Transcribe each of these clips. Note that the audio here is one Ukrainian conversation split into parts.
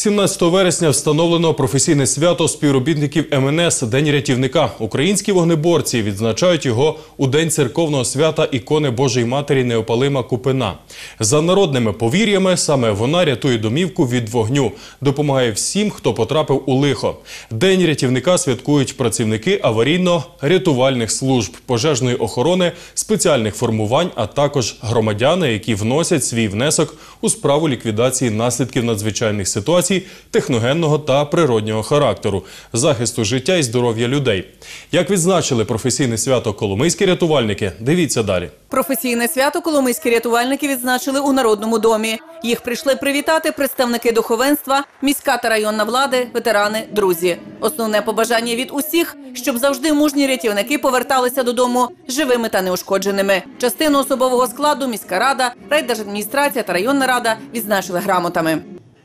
17 вересня встановлено професійне свято співробітників МНС День рятівника. Українські вогнеборці відзначають його у день церковного свята ікони Божої Матері Неопалима Купина. За народними повір'ями, саме вона рятує домівку від вогню, допомагає всім, хто потрапив у лихо. День рятівника святкують працівники аварійно-рятувальних служб, пожежної охорони, спеціальних формувань, а також громадяни, які вносять свій внесок у справу ліквідації наслідків надзвичайних ситуацій техногенного та природнього характеру, захисту життя і здоров'я людей. Як відзначили професійне свято Коломийські рятувальники, дивіться далі. Професійне свято коломийські рятувальники відзначили у Народному домі. Їх прийшли привітати представники духовенства, міська та районна влади, ветерани, друзі. Основне побажання від усіх, щоб завжди мужні рятівники поверталися додому живими та неушкодженими. Частину особового складу міська рада, райдержадміністрація та районна рада відзначили грамотами.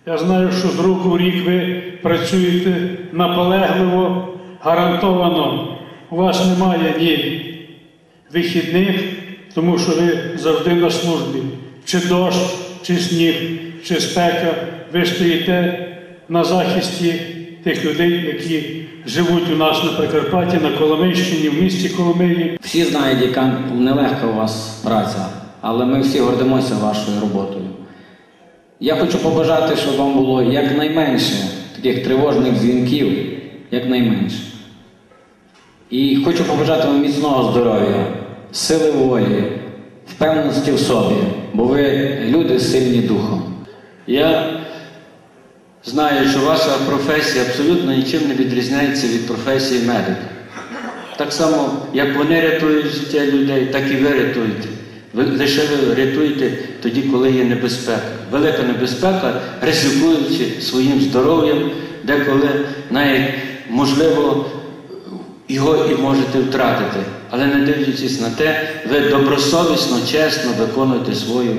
Я знаю, що з року в рік ви працюєте наполегливо, гарантовано. У вас немає ні вихідних, тому що ви завжди на службі. Чи дощ, чи сніг, чи спека. Ви стоїте на захисті тих людей, які живуть у нас на Прикарпатті, на Коломийщині, в місті Коломиї. Всі знають, яка нелегка у вас праця, але ми всі гордимося вашою роботою. Я хочу побажати, щоб вам було якнайменше таких тривожних дзвінків, якнайменше. І хочу побажати вам міцного здоров'я, сили волі, впевненості в собі, бо ви люди сильні духом. Я знаю, що ваша професія абсолютно нічим не відрізняється від професії медика. Так само, як вони рятують життя людей, так і ви рятуєте. Ви лише ви рятуєте тоді, коли є небезпека. Велика небезпека, ризикуючи своїм здоров'ям, деколи навіть можливо його і можете втратити. Але не дивлячись на те, ви добросовісно, чесно виконуєте свій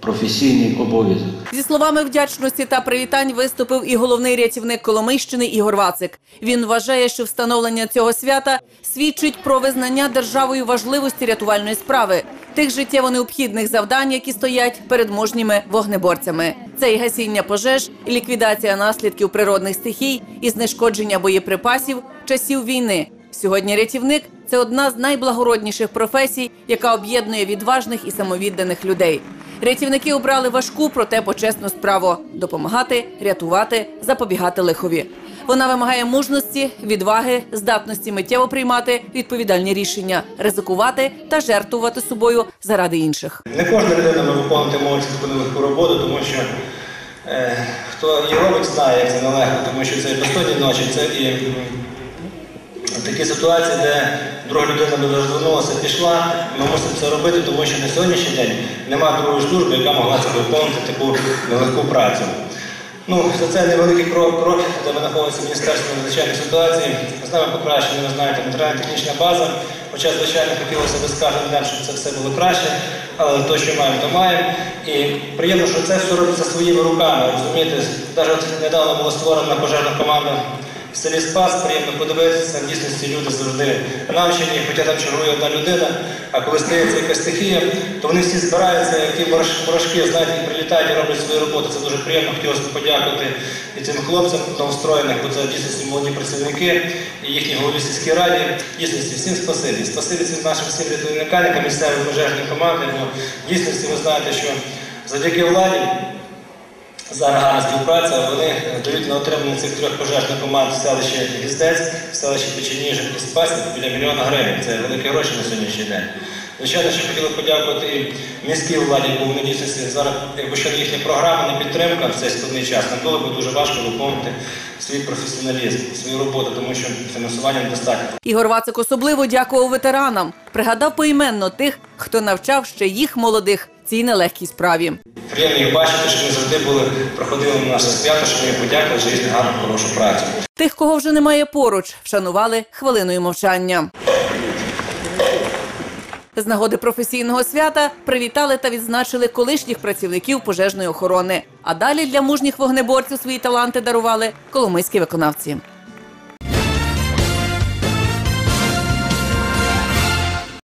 професійний обов'язок. Зі словами вдячності та привітань виступив і головний рятівник Коломийщини Ігор Вацик. Він вважає, що встановлення цього свята свідчить про визнання державою важливості рятувальної справи, тих життєво необхідних завдань, які стоять перед мужніми вогнеборцями. Це і гасіння пожеж, і ліквідація наслідків природних стихій, і знешкодження боєприпасів часів війни. Сьогодні рятівник це одна з найблагородніших професій, яка об'єднує відважних і самовідданих людей. Рятівники обрали важку, проте почесну справу допомагати, рятувати, запобігати лихові. Вона вимагає мужності, відваги, здатності миттєво приймати відповідальні рішення, ризикувати та жертвувати собою заради інших. Не кожна людина може виконувати мову таку нелегку роботу, тому що е, хто її робить, знає, як це нелегко, тому що це і безсонні ночі, це і такі ситуації, де друга людина вже звернулася, пішла, ми мусимо це робити, тому що на сьогоднішній день немає другої служби, яка могла це виконувати таку нелегку працю. Ну, за це невеликий крок, крок, де ми знаходимося в Міністерстві надзвичайних ситуацій. З нами покращена, ви знаєте, матеріально-технічна база. Хоча, звичайно, хотілося б з кожним днем, щоб це все було краще, але те, що маємо, то маємо. І приємно, що це все робиться своїми руками. Розумієте, навіть недавно була створена пожежна команда в селі Спас, приємно подивитися, в дійсності люди завжди навчені, хоча там чергує одна людина, а коли стається якась стихія, то вони всі збираються, як ті бараш- знаєте, і прилітають і роблять свою роботу. Це дуже приємно. Хотілося б подякувати і цим хлопцям новостроєних, бо це дійсно молоді працівники і їхній голові сільській раді. Дійсності всім спасибі. Спасибі цим нашим всім рятівникам, яка місцевої пожежної команди, бо дійсності ви знаєте, що завдяки владі. Зараз співпраця. Вони дають на отримання цих трьох пожежних команд в селищі Гіздець, в селищі Печеніжин і Спасів біля мільйона гривень. Це великі гроші на сьогоднішній день. Звичайно, що хотіли подякувати і міській владі, бо вони дійсно зараз, якби ще не їхня програма, не підтримка в цей складний час, нам було б дуже важко виконувати свій професіоналізм, свою роботу, тому що фінансування недостатньо. Ігор Вацик особливо дякував ветеранам. Пригадав поіменно тих, хто навчав ще їх молодих цій нелегкій справі. Приємно їх бачити, що вони завжди були, проходили на наше свято, що ми їм подякували за їхню гарну, хорошу працю. Тих, кого вже немає поруч, вшанували хвилиною мовчання. З нагоди професійного свята привітали та відзначили колишніх працівників пожежної охорони. А далі для мужніх вогнеборців свої таланти дарували коломийські виконавці.